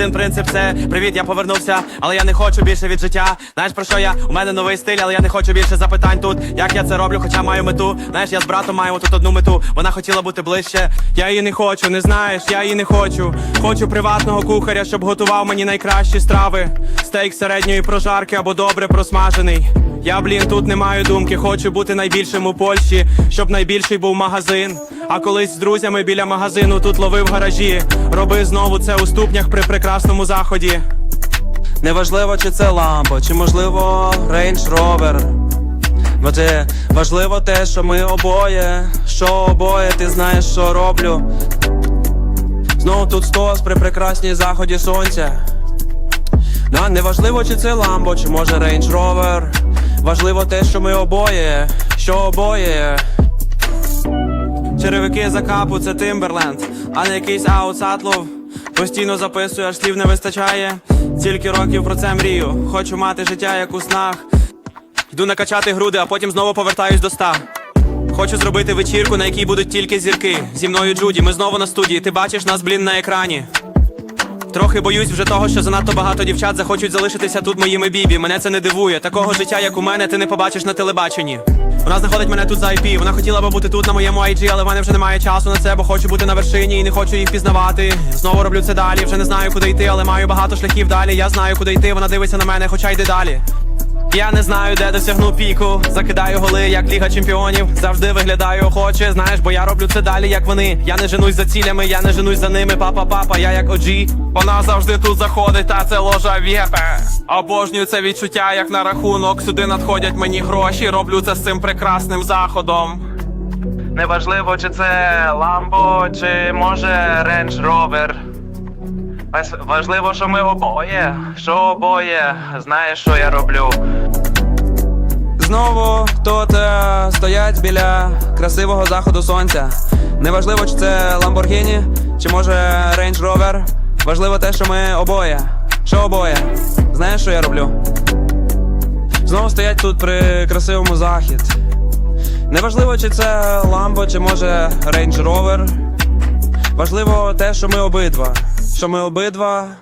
один принцип це привіт, я повернувся, але я не хочу більше від життя. Знаєш про що я? У мене новий стиль, але я не хочу більше запитань тут. Як я це роблю, хоча маю мету. Знаєш, я з братом маємо тут одну мету. Вона хотіла бути ближче. Я її не хочу, не знаєш, я її не хочу. Хочу приватного кухаря, щоб готував мені найкращі страви. Стейк середньої прожарки або добре просмажений. Я, блін, тут не маю думки, хочу бути найбільшим у Польщі, щоб найбільший був магазин. А колись з друзями біля магазину тут ловив гаражі. Роби знову це у ступнях при прекрасному заході. Неважливо, чи це ламбо, чи можливо Range Rover. Адже важливо те, що ми обоє, що обоє, ти знаєш, що роблю. Знову тут стос при прекрасній заході сонця. Да, неважливо, чи це ламбо, чи може Range Rover. Важливо те, що ми обоє, що обоє. Черевики за капу це Timberland, а не якийсь аутсатлов. Постійно записую, аж слів не вистачає. Стільки років про це мрію. Хочу мати життя, як у снах. Йду накачати груди, а потім знову повертаюсь до ста. Хочу зробити вечірку, на якій будуть тільки зірки. Зі мною Джуді, ми знову на студії. Ти бачиш нас, блін, на екрані. Трохи боюсь вже того, що занадто багато дівчат захочуть залишитися тут моїми бібі. Мене це не дивує. Такого життя, як у мене, ти не побачиш на телебаченні. Вона знаходить мене тут за IP. Вона хотіла би бути тут на моєму IG, але в мене вже немає часу на це, бо хочу бути на вершині і не хочу їх пізнавати. Знову роблю це далі. Вже не знаю, куди йти, але маю багато шляхів далі. Я знаю, куди йти. Вона дивиться на мене, хоча йди далі. Я не знаю, де досягну піку. Закидаю голи, як ліга чемпіонів. Завжди виглядаю охоче. Знаєш, бо я роблю це далі, як вони. Я не женусь за цілями, я не женусь за ними. Папа, папа, я як OG. Вона завжди тут заходить, та це ложа вєпе. Обожнюю це відчуття, як на рахунок. Сюди надходять мені гроші. Роблю це з цим прекрасним заходом. Неважливо, чи це Ламбо, чи може Range Rover. Важ- Важливо, що ми обоє, що обоє, знаєш, що я роблю. Знову тут е, стоять біля красивого заходу сонця. Неважливо, чи це Lamborghini, чи може Range Rover. Важливо те, що ми обоє. Що обоє? Знаєш, що я роблю? Знову стоять тут при красивому захід. Неважливо, чи це Lambo, чи може Range Rover. Важливо те, що ми обидва. Що ми обидва